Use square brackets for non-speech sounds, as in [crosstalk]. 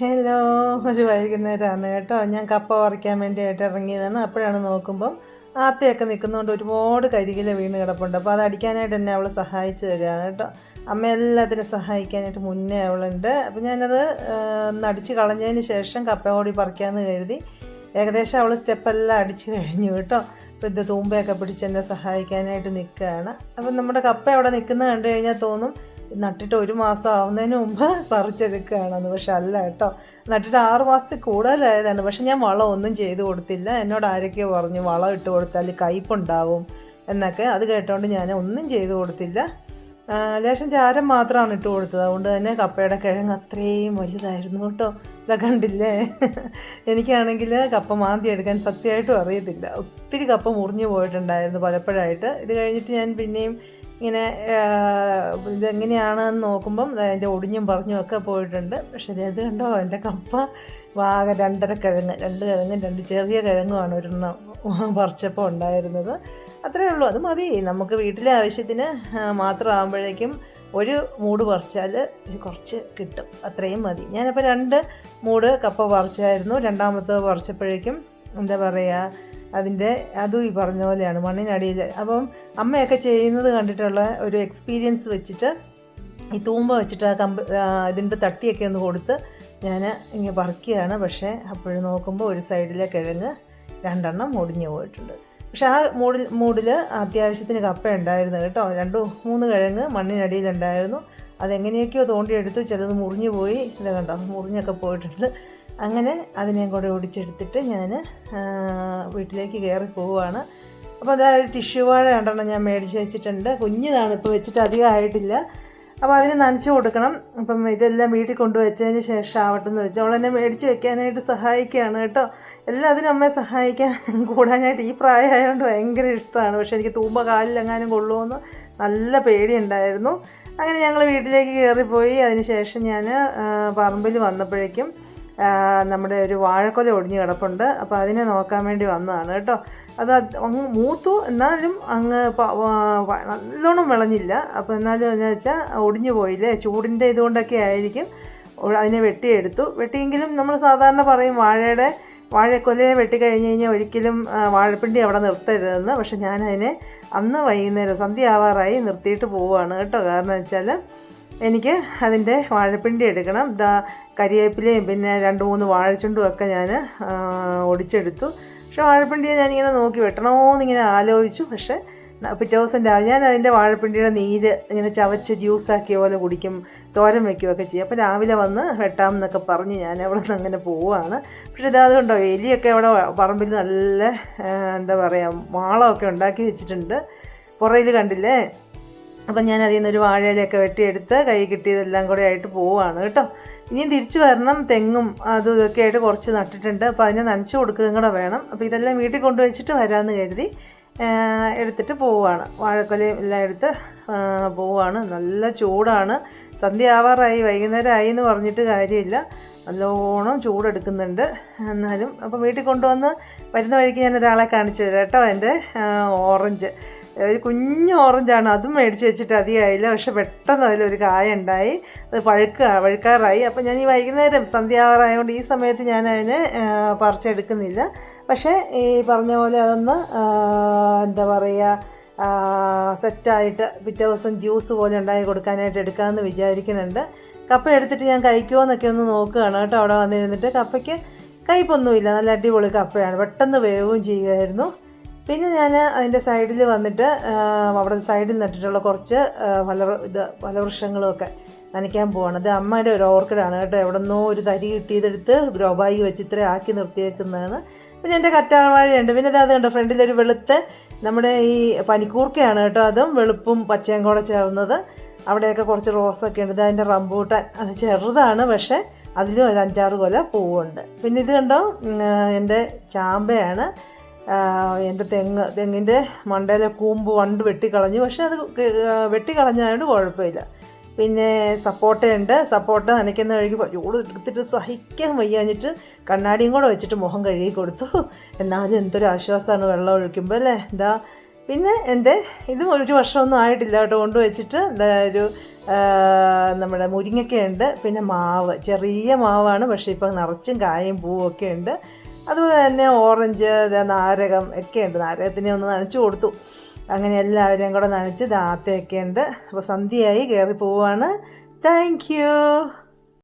Hello ഒരു വൈകുന്നേരമാണ് കേട്ടോ. ഞാൻ കപ്പ പറിക്കാൻ വേണ്ടിയായിട്ട് ഇറങ്ങിയതാണ്. അപ്പോഴാണ് നോക്കുമ്പം ആത്തയൊക്കെ നിൽക്കുന്നതുകൊണ്ട് ഒരുപാട് കരികില വീണ് കിടപ്പുണ്ട്. അപ്പോൾ അത് അടിക്കാനായിട്ട് എന്നെ അവൾ സഹായിച്ചു തരികയാണ് കേട്ടോ. അമ്മ എല്ലാത്തിനും സഹായിക്കാനായിട്ട് മുന്നേ അവളുണ്ട്. അപ്പോൾ ഞാനത് നടിച്ച് കളഞ്ഞതിന് ശേഷം കപ്പ കൂടി പറിക്കാമെന്ന് കരുതി ഏകദേശം അവൾ സ്റ്റെപ്പെല്ലാം അടിച്ച് കഴിഞ്ഞു കേട്ടോ. അപ്പോൾ ഇത് തൂമ്പയൊക്കെ പിടിച്ച് എന്നെ സഹായിക്കാനായിട്ട് നിൽക്കുകയാണ്. അപ്പം നമ്മുടെ കപ്പ അവിടെ നിൽക്കുന്നത് കണ്ടു കഴിഞ്ഞാൽ തോന്നും നട്ടിട്ട് ഒരു മാസം ആവുന്നതിന് മുമ്പ് [laughs] പറിച്ചെടുക്കുകയാണെന്ന്. പക്ഷെ അല്ല കേട്ടോ. നട്ടിട്ട് ആറ് മാസത്തിൽ കൂടുതലായതാണ്. പക്ഷെ ഞാൻ വളം ഒന്നും ചെയ്ത് കൊടുത്തില്ല. എന്നോട് ആരൊക്കെയോ പറഞ്ഞു വളം ഇട്ട് കൊടുത്താൽ കയ്പുണ്ടാവും എന്നൊക്കെ. അത് കേട്ടോണ്ട് ഞാൻ ഒന്നും ചെയ്ത് കൊടുത്തില്ല. ലേശം ചാരം മാത്രമാണ് ഇട്ട് കൊടുത്തത്. അതുകൊണ്ട് തന്നെ കപ്പയുടെ കിഴങ്ങ് അത്രയും വലുതായിരുന്നു കേട്ടോ. ഇതാ കണ്ടില്ലേ? [laughs] എനിക്കാണെങ്കിൽ കപ്പ മാന്തി എടുക്കാൻ സത്യമായിട്ടും അറിയത്തില്ല. ഒത്തിരി കപ്പ മുറിഞ്ഞു പോയിട്ടുണ്ടായിരുന്നു പലപ്പോഴായിട്ട്. ഇത് കഴിഞ്ഞിട്ട് ഞാൻ പിന്നെയും ഇങ്ങനെ ഇതെങ്ങനെയാണെന്ന് നോക്കുമ്പം അതിന്റെ ഒടിഞ്ഞും പറഞ്ഞും ഒക്കെ പോയിട്ടുണ്ട്. പക്ഷേ ഇത് കണ്ടോ? എന്റെ കപ്പ വാഗ രണ്ടര കിഴങ്ങ് രണ്ട് കിഴങ്ങും രണ്ട് ചെറിയ കിഴങ്ങുമാണ് ഒരെണ്ണം പറിച്ചപ്പോൾ ഉണ്ടായിരുന്നത്. അത്രയേ ഉള്ളൂ. അത് മതി. നമുക്ക് വീട്ടിലെ ആവശ്യത്തിന് മാത്രമാകുമ്പോഴേക്കും ഒരു മൂട് പറിച്ചാൽ കുറച്ച് കിട്ടും. അത്രയും മതി. ഞാനപ്പോൾ രണ്ട് മൂട് കപ്പ പറിച്ചായിരുന്നു. രണ്ടാമത്തെ പറിച്ചപ്പോഴേക്കും എന്താ പറയുക അതിന്റെ അതും ഈ പറഞ്ഞ പോലെയാണ് മണ്ണിനടിയിൽ. അപ്പം അമ്മയൊക്കെ ചെയ്യുന്നത് കണ്ടിട്ടുള്ള ഒരു എക്സ്പീരിയൻസ് വെച്ചിട്ട് ഈ തൂമ്പ വെച്ചിട്ട് ആ കമ്പ് ഇതിന്റെ തട്ടിയൊക്കെ ഒന്ന് കൊടുത്ത് ഞാൻ ഇങ്ങനെ പറിക്കുകയാണ് പക്ഷേ അപ്പോഴും നോക്കുമ്പോൾ ഒരു സൈഡിലെ കിഴങ്ങ് രണ്ടെണ്ണം മുടിഞ്ഞു പോയിട്ടുണ്ട്. പക്ഷെ ആ മൂടിൽ മൂടിൽ അത്യാവശ്യത്തിന് കപ്പ ഉണ്ടായിരുന്നു കേട്ടോ. രണ്ട് മൂന്ന് കിഴങ്ങ് മണ്ണിനടിയിലുണ്ടായിരുന്നു അതെങ്ങനെയൊക്കെയോ തോണ്ടിയെടുത്തു. ചിലത് മുറിഞ്ഞു പോയി. ഇത് കണ്ടോ? മുറിഞ്ഞൊക്കെ പോയിട്ടുണ്ട്. അങ്ങനെ അതിനെയും കൂടെ ഒടിച്ചെടുത്തിട്ട് ഞാൻ വീട്ടിലേക്ക് കയറി പോവുകയാണ് അപ്പോൾ അതായത് ടിഷ്യൂ വാഴ രണ്ടെണ്ണം ഞാൻ മേടിച്ച് വെച്ചിട്ടുണ്ട്. കുഞ്ഞിതാണ് ഇപ്പോൾ വെച്ചിട്ട് അധികം ആയിട്ടില്ല. അപ്പോൾ അതിന് നനച്ച് കൊടുക്കണം. അപ്പം ഇതെല്ലാം വീട്ടിൽ കൊണ്ടുവച്ചതിന് ശേഷം ആവട്ടെ എന്ന് വെച്ചാൽ അവളെന്നെ മേടിച്ച് വെക്കാനായിട്ട് സഹായിക്കുകയാണ് കേട്ടോ. എല്ലാത്തിനും അമ്മയെ സഹായിക്കാൻ കൂടാനായിട്ട് ഈ പ്രായമായതുകൊണ്ട് ഭയങ്കര ഇഷ്ടമാണ്. പക്ഷേ എനിക്ക് തൂമ്പ കാലിലെങ്ങാനും കൊള്ളുമെന്ന് നല്ല പേടിയുണ്ടായിരുന്നു. അങ്ങനെ ഞങ്ങൾ വീട്ടിലേക്ക് കയറിപ്പോയി. അതിന് ശേഷം ഞാൻ പറമ്പിൽ വന്നപ്പോഴേക്കും നമ്മുടെ ഒരു വാഴക്കൊല ഒടിഞ്ഞ് കിടപ്പുണ്ട്. അപ്പോൾ അതിനെ നോക്കാൻ വേണ്ടി വന്നതാണ് കേട്ടോ. അത് അങ്ങ് മൂത്തു. എന്നാലും അങ്ങ് നല്ലോണം വിളഞ്ഞില്ല. അപ്പോൾ എന്നാലും എന്ന് വെച്ചാൽ ഒടിഞ്ഞു പോയില്ലേ? ചൂടിന്റെ ഇതുകൊണ്ടൊക്കെ ആയിരിക്കും. അതിനെ വെട്ടിയെടുത്തു. വെട്ടിയെങ്കിലും നമ്മൾ സാധാരണ പറയും വാഴയുടെ വാഴക്കൊലയെ വെട്ടിക്കഴിഞ്ഞ് കഴിഞ്ഞാൽ ഒരിക്കലും വാഴപ്പിണ്ടി അവിടെ നിർത്തരുതെന്ന്. പക്ഷെ ഞാനതിനെ അന്ന് വൈകുന്നേരം സന്ധ്യ ആവാറായി നിർത്തിയിട്ട് പോവുകയാണ് കേട്ടോ. കാരണം വെച്ചാൽ എനിക്ക് അതിന്റെ വാഴപ്പിണ്ടി എടുക്കണം. ദാ കരിവേപ്പിലയും പിന്നെ രണ്ട് മൂന്ന് വാഴച്ചുണ്ടും ഒക്കെ ഞാൻ ഒടിച്ചെടുത്തു. പക്ഷെ വാഴപ്പിണ്ടിയെ ഞാനിങ്ങനെ നോക്കി വെട്ടണമെന്നിങ്ങനെ ആലോചിച്ചു. പക്ഷേ പിറ്റേ ദിവസം രാവിലെ ഞാൻ അതിന്റെ വാഴപ്പിണ്ടിയുടെ നീര് ഇങ്ങനെ ചവച്ച് ജ്യൂസാക്കിയ പോലെ കുടിക്കും തോരൻ വയ്ക്കുകയൊക്കെ ചെയ്യും. അപ്പോൾ രാവിലെ വന്ന് വെട്ടാം എന്നൊക്കെ പറഞ്ഞ് ഞാൻ അവിടെ നിന്ന് അങ്ങനെ പോവുകയാണ്. പക്ഷേ ഇതാ കണ്ടോ എലിയൊക്കെ അവിടെ പറമ്പിൽ നല്ല എന്താ പറയുക മാളമൊക്കെ ഉണ്ടാക്കി വെച്ചിട്ടുണ്ട്. പുറയിൽ കണ്ടില്ലേ? അപ്പം ഞാൻ അതിൽ നിന്നൊരു വാഴയിലൊക്കെ വെട്ടിയെടുത്ത് കൈ കിട്ടിയതെല്ലാം കൂടെ ആയിട്ട് പോവുകയാണ് കേട്ടോ. ഇനിയും തിരിച്ചു വരണം തെങ്ങും അതും ഇതൊക്കെ ആയിട്ട് കുറച്ച് നട്ടിട്ടുണ്ട്. അപ്പോൾ അതിനെ നനച്ചു കൊടുക്കുകയും കൂടെ വേണം. അപ്പോൾ ഇതെല്ലാം വീട്ടിൽ കൊണ്ടുവച്ചിട്ട് വരാമെന്ന് കരുതി എടുത്തിട്ട് പോവുകയാണ് വാഴക്കൊലയും എല്ലാം എടുത്ത് പോവുകയാണ് നല്ല ചൂടാണ്. സന്ധ്യ ആവാറായി വൈകുന്നേരം ആയി എന്ന് പറഞ്ഞിട്ട് കാര്യമില്ല. നല്ലോണം ചൂടെടുക്കുന്നുണ്ട് എന്നാലും. അപ്പോൾ വീട്ടിൽ കൊണ്ടുവന്ന് വരുന്ന വഴിക്ക് ഞാൻ ഒരാളെ കാണിച്ചു തരാം കേട്ടോ എന്റെ ഓറഞ്ച്. ഒരു കുഞ്ഞു ഓറഞ്ചാണ് അതും മേടിച്ച് വെച്ചിട്ട് അധികമായില്ല പക്ഷെ പെട്ടെന്ന് അതിലൊരു കായ ഉണ്ടായി അത് പഴുക്ക പഴുക്കാറായി. അപ്പം ഞാൻ ഈ വൈകുന്നേരം സന്ധ്യാവാറായതുകൊണ്ട് ഈ സമയത്ത് ഞാൻ അതിനെ പറിച്ചെടുക്കുന്നില്ല. പക്ഷേ ഈ പറഞ്ഞ പോലെ അതൊന്ന് എന്താ പറയുക സെറ്റായിട്ട് പിറ്റേ ദിവസം ജ്യൂസ് പോലെ ഉണ്ടാക്കി കൊടുക്കാനായിട്ട് എടുക്കാമെന്ന് വിചാരിക്കുന്നുണ്ട്. കപ്പ എടുത്തിട്ട് ഞാൻ കഴിക്കുമോ എന്നൊക്കെ ഒന്ന് നോക്കുകയാണ് കേട്ടോ. അവിടെ വന്നിരുന്നിട്ട് കപ്പയ്ക്ക് കയ്പൊന്നുമില്ല. നല്ല അടിപൊളി കപ്പയാണ്. പെട്ടെന്ന് വേവും ചെയ്യുമായിരുന്നു പിന്നെ ഞാൻ അതിന്റെ സൈഡിൽ വന്നിട്ട് അവിടെ സൈഡിൽ നട്ടിട്ടുള്ള കുറച്ച് ഫല ഇത് ഫലവൃക്ഷങ്ങളുമൊക്കെ നനയ്ക്കാൻ പോവാണ്. അത് അമ്മയുടെ ഒരു ഓർക്കിഡാണ് കേട്ടോ. എവിടെന്നോ ഒരു തരി കിട്ടിയതെടുത്ത് ഗ്രോബായി വെച്ച് ഇത്ര ആക്കി നിർത്തിയേക്കുന്നതാണ്. പിന്നെ എന്റെ കറ്റാവാഴയുണ്ട് പിന്നെ അത് കണ്ടോ ഫ്രണ്ടിലൊരു വെളുത്ത് നമ്മുടെ ഈ പനിക്കൂർക്കയാണ് കേട്ടോ അതും. വെളുപ്പും പച്ചയും കൂടെ ചേർന്നത്. അവിടെയൊക്കെ കുറച്ച് റോസൊക്കെ ഉണ്ട്. ഇത് അതിന്റെ റംബൂട്ടാൻ. അത് ചെറുതാണ് പക്ഷേ അതിലും ഒരു അഞ്ചാറ് കൊല പൂവുണ്ട്. പിന്നെ ഇത് കണ്ടോ എന്റെ ചാമ്പയാണ്. എന്റെ തെങ്ങ് തെങ്ങിന്റെ മണ്ടയിലെ കൂമ്പ് വണ്ട് വെട്ടിക്കളഞ്ഞു. പക്ഷേ അത് വെട്ടിക്കളഞ്ഞതുകൊണ്ട് കുഴപ്പമില്ല. പിന്നെ സപ്പോട്ടയുണ്ട്. സപ്പോട്ട നനയ്ക്കുന്ന വഴിക്ക് ചൂട് എടുത്തിട്ട് സഹിക്കാൻ വയ്യാഞ്ഞിട്ട് കണ്ണാടിയും കൂടെ വെച്ചിട്ട് മുഖം കഴുകി കൊടുത്തു. എന്നാലും എന്തൊരു ആശ്വാസമാണ് വെള്ളം ഒഴിക്കുമ്പോൾ അല്ലേ? എന്താ? പിന്നെ എന്റെ ഇതും ഒരു വർഷമൊന്നും ആയിട്ടില്ല കേട്ടോ. കൊണ്ട് വെച്ചിട്ട് ദാ ഒരു നമ്മുടെ മുരിങ്ങയ്ക്കയുണ്ട്. പിന്നെ മാവ് ചെറിയ മാവാണ്. പക്ഷേ ഇപ്പം നിറച്ചും കായും പൂവൊക്കെ ഉണ്ട്. അതുപോലെ തന്നെ ഓറഞ്ച് നാരകം ഒക്കെ ഉണ്ട്. നാരകത്തിനെ ഒന്ന് നനച്ചു കൊടുത്തു. അങ്ങനെ എല്ലാവരെയും കൂടെ നനച്ച് ദാത്തയൊക്കെ ഉണ്ട്. അപ്പോൾ സന്ധ്യയായി കയറി പോവാണ്. താങ്ക്